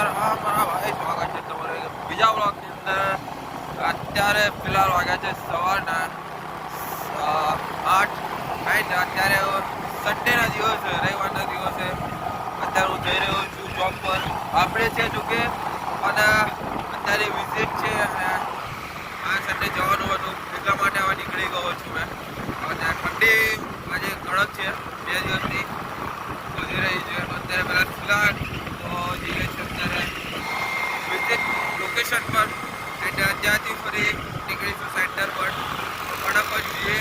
હા મારા ભાઈ સ્વાગત છે તમારે. બીજા બ્લોગની અંદર અત્યારે ફિલહાલ વાગ્યા છે સવારના આઠ. રાઈટ અત્યારે સન્ડેના દિવસે, રવિવારના દિવસે અત્યારે હું જઈ રહ્યો છું જોબ પર. આપણે છે જોકે અને અત્યારે વિઝિટ છે અને આ સન્ડે જવાનું હતું. એટલા માટે હવે નીકળી ગયો છું મેં. અને ઠંડી આજે કડક છે, બે દિવસથી વધી રહી છે. અત્યારે પહેલાં ફિલહાલ લોકેશન પર એટલે ત્યાંથી ફરી નીકળીશું સેન્ટર પર. ફટાફટ જઈએ.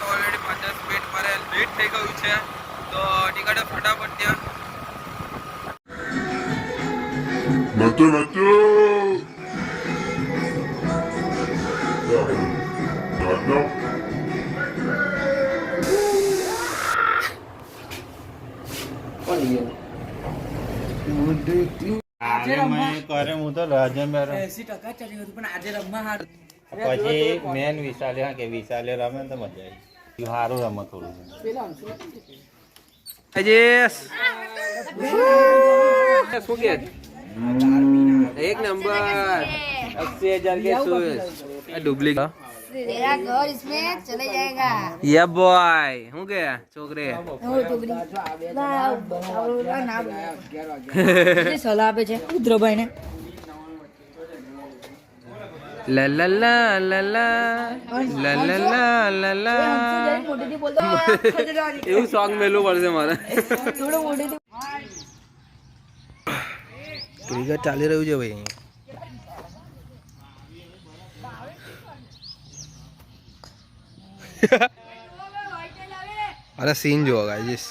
તો ઓલરેડી પચાસ મિનિટ મારે લેટ થઈ ગયું છે. તો નીકળે ફટાફટ ત્યાં. આજે મેં કરે હું પછી મેન વિશાલે કે વિશાલે રમે તો મજા આવી સારું રમે થોડું શું કે? એક નંબર. અસી હજાર કે ડુપ્લિકેટ. तेरा घर इसमें चले जाएगा સલાહ આપે છે રુદ્રભાઈ ને એવું સોંગ મેલું પડશે મારે. ક્રિકેટ ચાલી રહ્યું છે ભાઈ. अरे सीन जो होगा जिस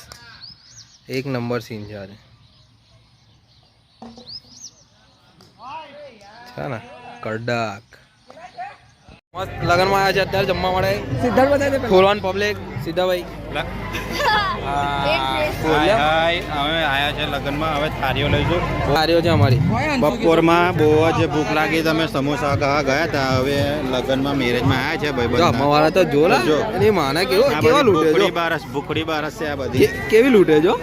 एक नंबर सीन जा रहे अच्छा ना? कड़क। મસ્ત લગનમાં આવ્યા છે અત્યારે જમવા મળે સિદ્ધાર્થ બતાવી દે ફોરવાન પબ્લિક સીધાભાઈ હાય હાય અમે આયા છે લગ્નમાં હવે થાળીઓ લઈશું. સારીઓ છે અમારી. બપોરમાં બહુ જ ભૂખ લાગી તમે સમોસા ખાવા ગયા હતા હવે લગ્નમાં મેરેજમાં આયા છે ભાઈ અમારા તો જો ને જો. એની માને કેવો કેવા લૂટે જો. ભૂખડી બારસ ભૂખડી બારસ છે આ બધી. કેવી લૂંટે જો?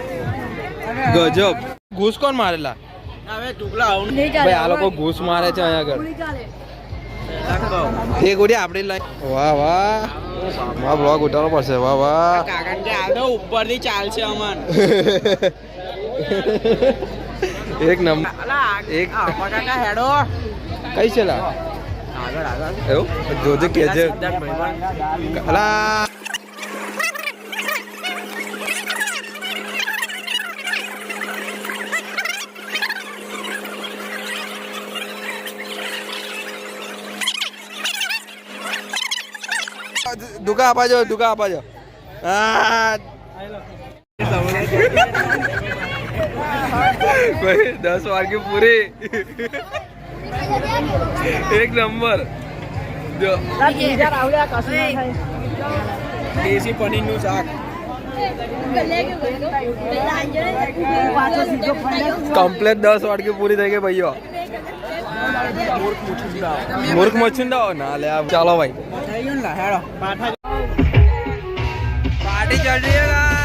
ગજબ. ઘૂસ કોણ મારેલા? ભાઈ આ લોકો ઘૂસ મારે છે અહીંયા આગળ. એ ગોડી આપણે લઈ વાહ વાહ. વાહ બ્લોગ ઉતારવો પડશે. વાહ વાહ. કારણ કે આ તો ઉપરથી ચાલશે અમન. એક નંબર. એક. કાકા હેડો. કઈ છે લા? આગળ આગળ. એવું? જોજે કે અલા. દુકા આપાજો દુકા આ. ભાઈ, દસ વાગ્યે પૂરી. એક નંબર. દેશી પનીરનું શાક. કમ્પ્લેટ દસ વાટકી પૂરી થઈ ગઈ, ભાઈઓ. મૂર્ખ મચુંડા ના, લે ચાલો ભાઈ. થઈ ગયું ને હેડો પાર્ટી ચલ રહી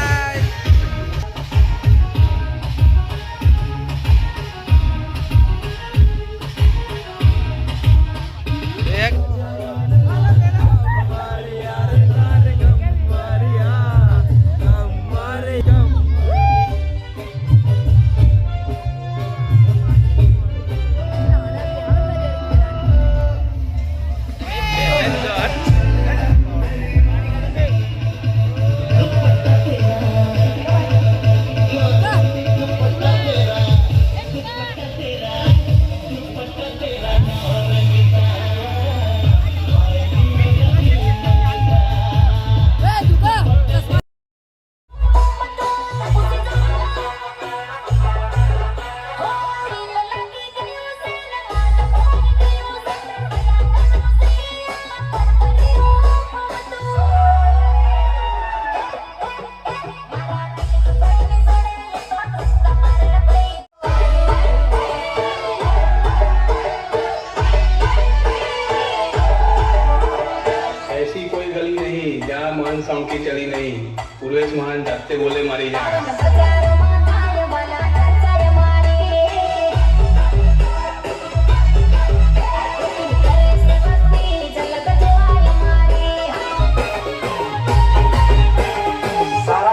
छुट्टी चली नहीं पूर्वेश महान जाते बोले मारी जाए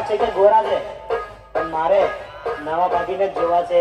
છે કે ગોરા છે પણ મારે નવા ભાગીને જોવા છે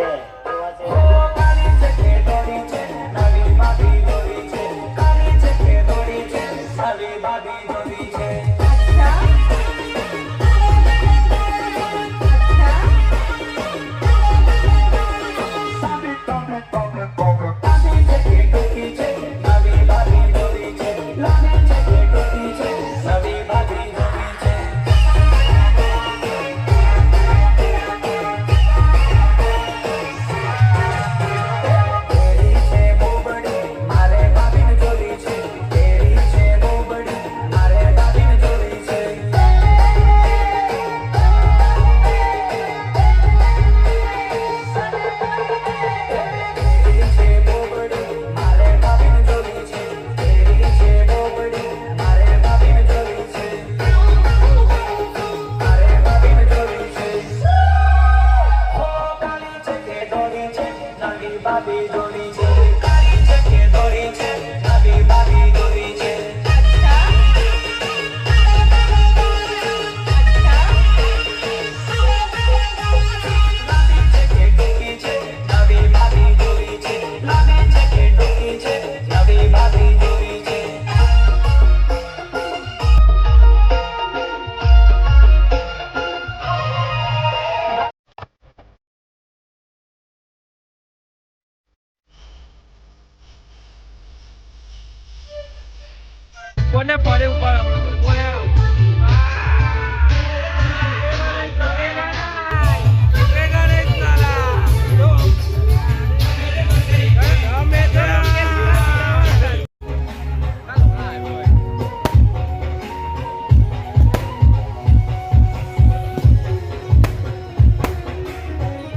કોને પડે ઉપર?